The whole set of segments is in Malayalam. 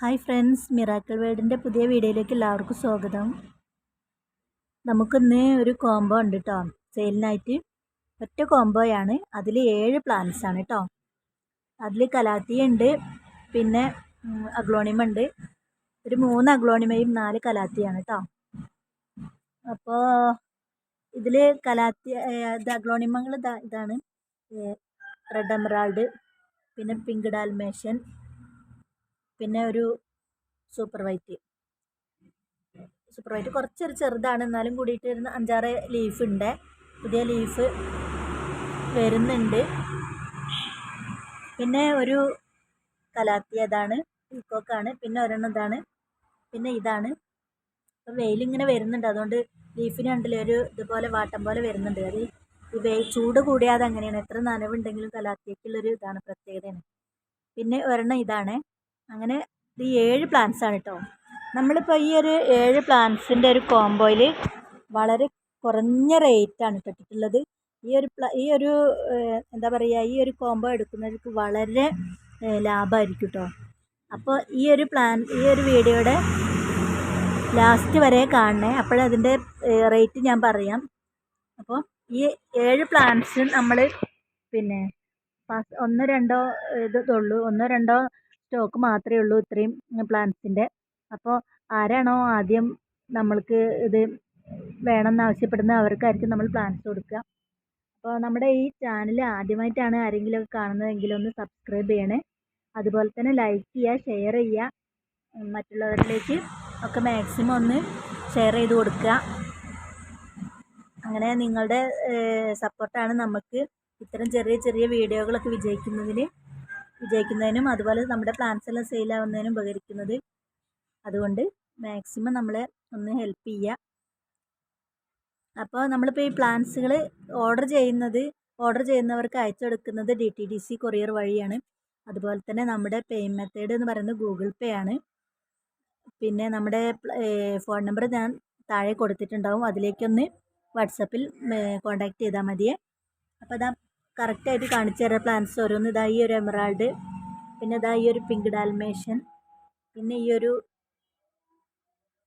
ഹായ് ഫ്രണ്ട്സ് മിറാക്കിൾ വേൾഡിന്റെ പുതിയ വീഡിയോയിലേക്ക് എല്ലാവർക്കും സ്വാഗതം. നമുക്കിന്ന് ഒരു കോംബോ ഉണ്ട് കേട്ടോ സെയിലിനായിട്ട് ഒറ്റ കോംബോയാണ്. അതിൽ ഏഴ് പ്ലാന്റ്സ് ആണ് കേട്ടോ അതിൽ കലാത്തിയ ഉണ്ട് പിന്നെ അഗ്ലോണിമ ഉണ്ട്. ഒരു മൂന്ന് അഗ്ലോണിമയും നാല് കലാത്തിയാണ് കേട്ടോ അപ്പോൾ ഇതിൽ കലാത്തിയ ഇത് അഗ്ലോണിമകൾ ഇതാണ്. റെഡ് എമറാൾഡ് പിന്നെ പിങ്ക് ഡാൽമേഷൻ പിന്നെ ഒരു സൂപ്പർ വൈറ്റ് സൂപ്പർ വൈറ്റ് കുറച്ചൊരു ചെറുതാണ്. എന്നാലും കൂടിയിട്ട് വരുന്ന അഞ്ചാറ് ലീഫ് ഉണ്ട് പുതിയ ലീഫ് വരുന്നുണ്ട്. പിന്നെ ഒരു കലാത്തി അതാണ് പീക്കോക്കാണ് പിന്നെ ഒരെണ്ണം ഇതാണ്. പിന്നെ ഇതാണ്. അപ്പോൾ വെയിലിങ്ങനെ വരുന്നുണ്ട്. അതുകൊണ്ട് ലീഫിന് കണ്ടില്ലേ ഒരു ഇതുപോലെ വാട്ടം പോലെ വരുന്നുണ്ട്. അത് ഈ വെയിൽ ചൂട് കൂടിയാതെ അങ്ങനെയാണ് എത്ര നനവുണ്ടെങ്കിലും കലാത്തിയേക്കുള്ളൊരു ഇതാണ് പ്രത്യേകതയാണ്. പിന്നെ ഒരെണ്ണം ഇതാണ്. അങ്ങനെ ഇത് ഏഴ് പ്ലാന്റ്സ് ആണ് കേട്ടോ നമ്മളിപ്പോൾ ഈ ഒരു ഏഴ് പ്ലാന്റ്സിന്റെ ഒരു കോംബോയിൽ വളരെ കുറഞ്ഞ റേറ്റാണ് കിട്ടിയിട്ടുള്ളത് ഈ ഒരു ഈ ഒരു എന്താ പറയുക ഈ ഒരു കോംബോ എടുക്കുന്നവർക്ക് വളരെ ലാഭമായിരിക്കും കേട്ടോ അപ്പോൾ ഈ ഒരു പ്ലാൻ ഈ ഒരു വീഡിയോയുടെ ലാസ്റ്റ് വരെ കാണണേ. അപ്പോഴതിന്റെ റേറ്റ് ഞാൻ പറയാം. അപ്പോൾ ഈ ഏഴ് പ്ലാന്റ്സ് നമ്മൾ പിന്നെ ഒന്നോ രണ്ടോ ഇതുള്ളൂ. ഒന്നോ രണ്ടോ സ്റ്റോക്ക് മാത്രമേ ഉള്ളൂ ഇത്രയും പ്ലാന്റ്സിന്റെ അപ്പോൾ ആരാണോ ആദ്യം നമ്മൾക്ക് ഇത് വേണമെന്ന് ആവശ്യപ്പെടുന്നത് അവർക്കായിരിക്കും നമ്മൾ പ്ലാന്റ്സ് കൊടുക്കുക. അപ്പോൾ നമ്മുടെ ഈ ചാനൽ ആദ്യമായിട്ടാണ് ആരെങ്കിലും കാണുന്നതെങ്കിൽ ഒന്ന് സബ്സ്ക്രൈബ് ചെയ്യണേ. അതുപോലെ തന്നെ ലൈക്ക് ചെയ്യുക ഷെയർ ചെയ്യുക. മറ്റുള്ളവരിലേക്ക് ഒക്കെ മാക്സിമം ഒന്ന് ഷെയർ ചെയ്ത് കൊടുക്കുക. അങ്ങനെ നിങ്ങളുടെ സപ്പോർട്ടാണ് നമുക്ക് ഇത്തരം ചെറിയ ചെറിയ വീഡിയോകളൊക്കെ വിജയിക്കുന്നതിന്. വിജയിക്കുന്നതിനും അതുപോലെ നമ്മുടെ പ്ലാന്റ്സ് എല്ലാം സെയിലാവുന്നതിനും ഉപകരിക്കുന്നത്. അതുകൊണ്ട് മാക്സിമം നമ്മളെ ഒന്ന് ഹെൽപ്പ് ചെയ്യുക. അപ്പോൾ നമ്മളിപ്പോൾ ഈ പ്ലാന്റ്സുകൾ ഓർഡർ ചെയ്യുന്നത് ഓർഡർ ചെയ്യുന്നവർക്ക് അയച്ചെടുക്കുന്നത് D T D C courier വഴിയാണ്. അതുപോലെ തന്നെ നമ്മുടെ പേ മെത്തേഡ് എന്ന് പറയുന്നത് ഗൂഗിൾ പേ ആണ്. പിന്നെ നമ്മുടെ ഫോൺ നമ്പർ ഞാൻ താഴെ കൊടുത്തിട്ടുണ്ടാവും. അതിലേക്കൊന്ന് വാട്സപ്പിൽ കോൺടാക്റ്റ് ചെയ്താൽ മതിയേ. അപ്പോൾ അതാ കറക്റ്റായിട്ട് കാണിച്ചു തരാം പ്ലാന്റ്സ് ഓരോന്ന്. ഇതാ ഈ ഒരു എമറാൾഡ് പിന്നെ ഇതാ ഈ ഒരു പിങ്ക് ഡാൽമേഷൻ പിന്നെ ഈ ഒരു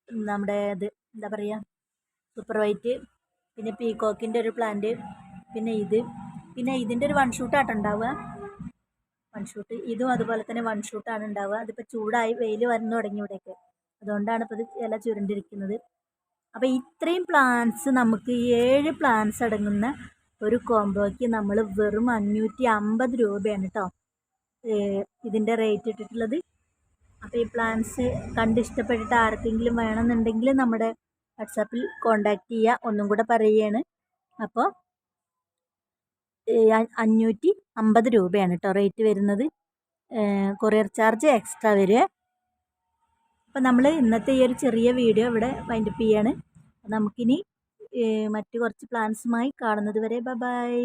നമ്മുടെ ഇത് എന്താ പറയുക സൂപ്പർ വൈറ്റ് പിന്നെ പീകോക്കിന്റെ ഒരു പ്ലാന്റ് പിന്നെ ഇത്. പിന്നെ ഇതിന്റെ ഒരു വൺ ഷൂട്ടാണ് ഉണ്ടാവുക. വൺ ഷൂട്ട് ഇതും അതുപോലെ തന്നെ വൺ ഷൂട്ടാണ് ഉണ്ടാവുക. അതിപ്പോൾ ചൂടായി വെയിൽ വന്നു തുടങ്ങി ഇവിടെയൊക്കെ. അതുകൊണ്ടാണ് ഇപ്പോൾ ഇത് ഇല ചുരുണ്ടിരിക്കുന്നത്. അപ്പോൾ ഇത്രയും പ്ലാന്റ്സ് നമുക്ക് ഏഴ് പ്ലാന്റ്സ് അടങ്ങുന്ന ഒരു കോംബോയ്ക്ക് നമ്മൾ വെറും അഞ്ഞൂറ്റി അമ്പത് രൂപയാണ് കേട്ടോ ഇതിന്റെ റേറ്റ് ഇട്ടിട്ടുള്ളത്. അപ്പോൾ ഈ പ്ലാൻസ് കണ്ട് ഇഷ്ടപ്പെട്ടിട്ട് ആർക്കെങ്കിലും വേണമെന്നുണ്ടെങ്കിൽ നമ്മുടെ വാട്സാപ്പിൽ കോണ്ടാക്ട് ചെയ്യുക ഒന്നും കൂടെ പറയുകയാണ്. അപ്പോൾ അഞ്ഞൂറ്റി അമ്പത് രൂപയാണ് കേട്ടോ റേറ്റ് വരുന്നത്. കൊറിയർ ചാർജ് എക്സ്ട്രാ വരിക. അപ്പോൾ നമ്മൾ ഇന്നത്തെ ഈ ഒരു ചെറിയ വീഡിയോ ഇവിടെ വൈൻഡപ്പ് ചെയ്യാണ്. നമുക്കിനി മറ്റു കുറച്ച് പ്ലാൻസുമായി കാണുന്നത് വരെ ബൈ